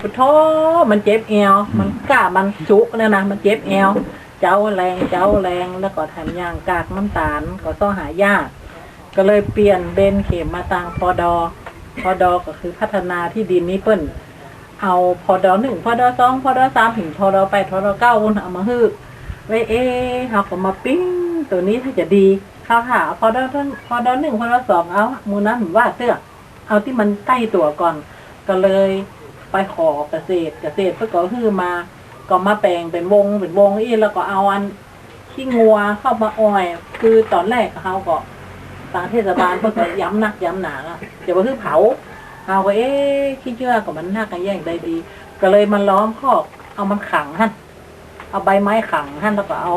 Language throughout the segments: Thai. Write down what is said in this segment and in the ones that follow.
พุทโธมันเจ็บเอว มันกล้ามันจุกเนี่ยนะ มันเจ็บเอว เจ้าแรง เจ้าแรง แล้วก็แถมยางกากน้ำตาล ก็ต้องหายาก ก็เลยเปลี่ยนเบนเข็มมาตางพอดอ พอดอก็คือพัฒนาที่ดินนี้เปิ้น เอาพอดอหนึ่งพอดอสองพอดอสามถึงพอดอแปดพอดอเก้าเอามาฮือไว้เอ๊เขาก็มาปิ้งตัวนี้ถ้าจะดีเขาถาพอดอต้นพอดอหนึ่งพอดอสองเอามูนั้นผมว่าเสื้อเอาที่มันใกล้ตัวก่อน ก็เลย ไปขอเกษตรเกษตรเพื่อก็ฮือมา ก็มาแปลงเป็นวงเป็นวงอีแล้วก็เอาอันขี้งัวเข้ามาอ้อย คือตอนแรกเขาก็ทางเทศบาลเพื่อก็ย้ำนักย้ำหนาอะเดี๋ยวว่าคือเผาเอาก็เอ๊ะขี้เชื่อกับมันน่ากันแย่งได้ดี ก็เลยมันล้อมคอกเอามันขังท่านเอาใบไม้ขังท่านแล้วก็เอา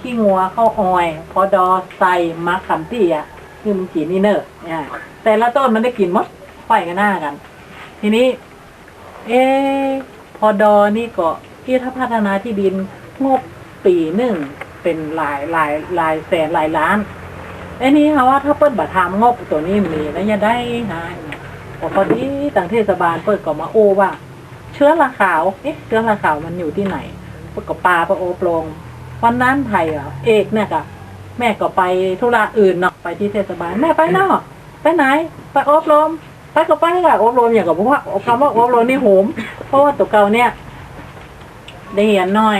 ขี้งัวเข้าอ้อย พอดอใส่มักขำตี้อะคือมันกินนี่เนอะเนี่ยแต่ละต้นมันได้กินมดไฟกันหน้ากัน ทีนี้ เอพอดอนี่ก็ที่ถ้าพัฒนาที่ดินงบปีหนึ่งเป็นหลายหลายหลายแสนหลายล้านไอ้นี่ค่ะว่าถ้าเปิ้ลบัตรทำงบตัวนี้มีแล้วจะได้นะพอดีต่างเทศบาลเปิดก็มาโอว่า เชื้อราขาวเอ๊ะเชื้อราขาวมันอยู่ที่ไหนเปิดก็ปลาไปโอปรงวันนั้นไทยอะเอกเนี่ยกะแม่ก็ไปธุระอื่นเนาะไปที่เทศบาลแม่ไปเนาะไปไหน ไปอบรม ไปก็ไปละอบรมอย่างกับว่าคำว่าอบรมนี่โหม เพราะว่าตัวเก่าเนี่ย ได้เรียนน้อย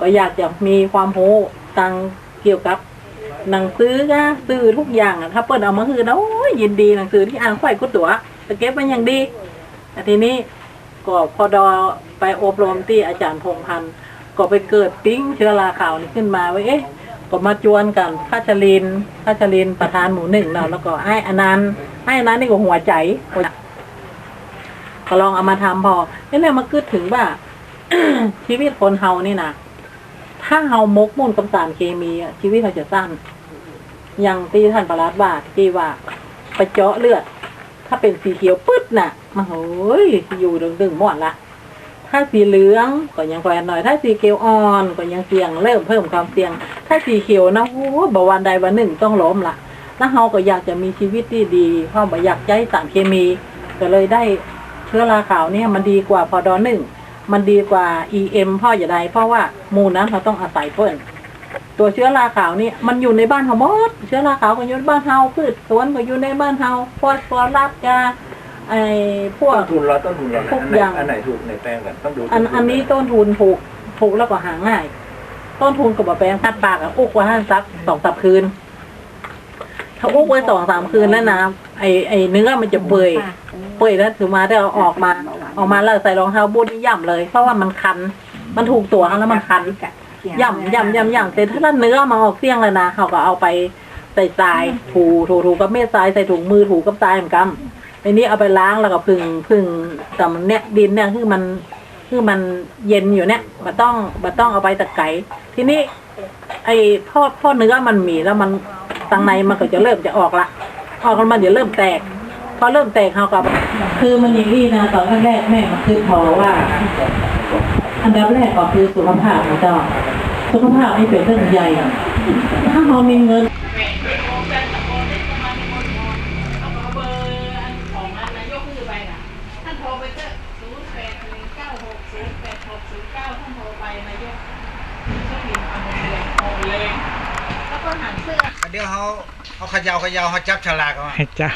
ก็อยากจะมีความรู้ตังเกี่ยวกับหนังสือก็ซื้อทุกอย่างอะถ้าเปิดเอามาคือนะโอ้ยยินดีหนังสือที่อ่านไข่กุตัวต่เก็บมันอย่างดีแต่ทีนี้ก็พอดอไปอบรมที่อาจารย์พงพันธ์ก็ไปเกิดปิ้งเชื้อราขาวนี่ขึ้นมาไว้เอ๊ะ ก็มาจวนกันพัชรินพัชรินประธานหมู่หนึ่งเนาะแล้วก็ไอ้อนันต์ไอ้อนันต์นี่ก็หัวใจหัวใจก็ลองเอามาทำพอเนี่แหละมาคิดถึงว่า ชีวิตคนเฮานี่นะถ้าเฮามกมุ่นกับสารเคมีอะชีวิตเราจะสั้นอย่างที่ท่านประหลัดว่าที่ว่าไปเจาะเลือด ถ้าเป็นสีเขียวปึ๊ดน่ะมาโหยอยู่ดึงๆหมดละถ้าสีเหลืองก็ยังแควนหน่อย ถ้าสีเขียวอ่อนก็ยังเสี่ยงเริ่มเพิ่มความเสี่ยง ถ้าสีเขียวนะโอ้โหบวันใดวันหนึ่งต้องล้มละแล้วเฮาก็อยากจะมีชีวิตที่ดีเพราะบ่อยากใช้สารเคมี ก็เลยได้เชื้อราขาวเนี่ยมันดีกว่าพอดอหนึ่งมันดีกว่า EM พ่ออย่าใดเพราะว่าหมูนั้นเราต้องอาศัยเพิ่นตัวเชื้อราขาวนี่มันอยู่ในบ้านเฮาหมดเชื้อราขาวก็อยู่ในบ้านเฮาพืชสวนก็อยู่ในบ้านเฮาฟอสฟอรัสกาไอ้พวต้กนทุนเราต้นทุนเราทุกอันไหนอย่างอันไหนถูกในแปลงกันต้องดูอันอันนี้ต้นทุนถูกถูกแล้วก็หาง่าย ต้นทุนกับแปลงคัดปากอะอุกไว้ให้สักสองสามคืน ถ้าอุกไว้สองสามคืนแล้วนะไอไอเนื้อมันจะเปื่อยเปื่อยแล้วถือมาได้เอาออกมา ออกมาแล้วใส่รองเท้าบูทนี่ย่ำเลย เพราะว่ามันคัน มันถูกตัวแล้วมันคันย่ำย่ำย่ำย่ำแต่ถ้าเนื้อมาออกเสี่ยงเลยนะเขาก็เอาไปใส่ทรายถูถูถูกับเม็ดทรายใส่ถุงมือถูกับทรายเหมือนกันในนี้เอาไปล้างแล้วก็พึ่งพึ่งแต่มันเนี่ยดินเนี่ยคือมัน คือมันเย็นอยู่เนี่ยมาต้องมาต้องเอาไปตะไคร้ทีนี้ ไอ้พ่อพ่อเนื้อมันมีแล้วมันตังในมันก็จะเริ่มจะออกละออกแล้วมันเดี๋ยวเริ่มแตก พอเริ่มแตกเขาก็คือมันอย่างนี้นะตอนแรกแม่ก็คือพอว่า อันดับแรกก็คือสุขภาพของเจ้าสุขภาพนี่เป็นเรื่องใหญ่ถ้าเรามีเงิน ท่านโทรไปเจอศูนย์แปดหนึ่งเก้าหกศูนย์แปดหก ศูนย์เก้าท่านโทรไปนายกช่วยดินอำเภอโทรเลยแล้วก็หันเสื้อ เดี๋ยวเขาเขาเขยาวขยาวเขาจับฉลากเอาให้จ้า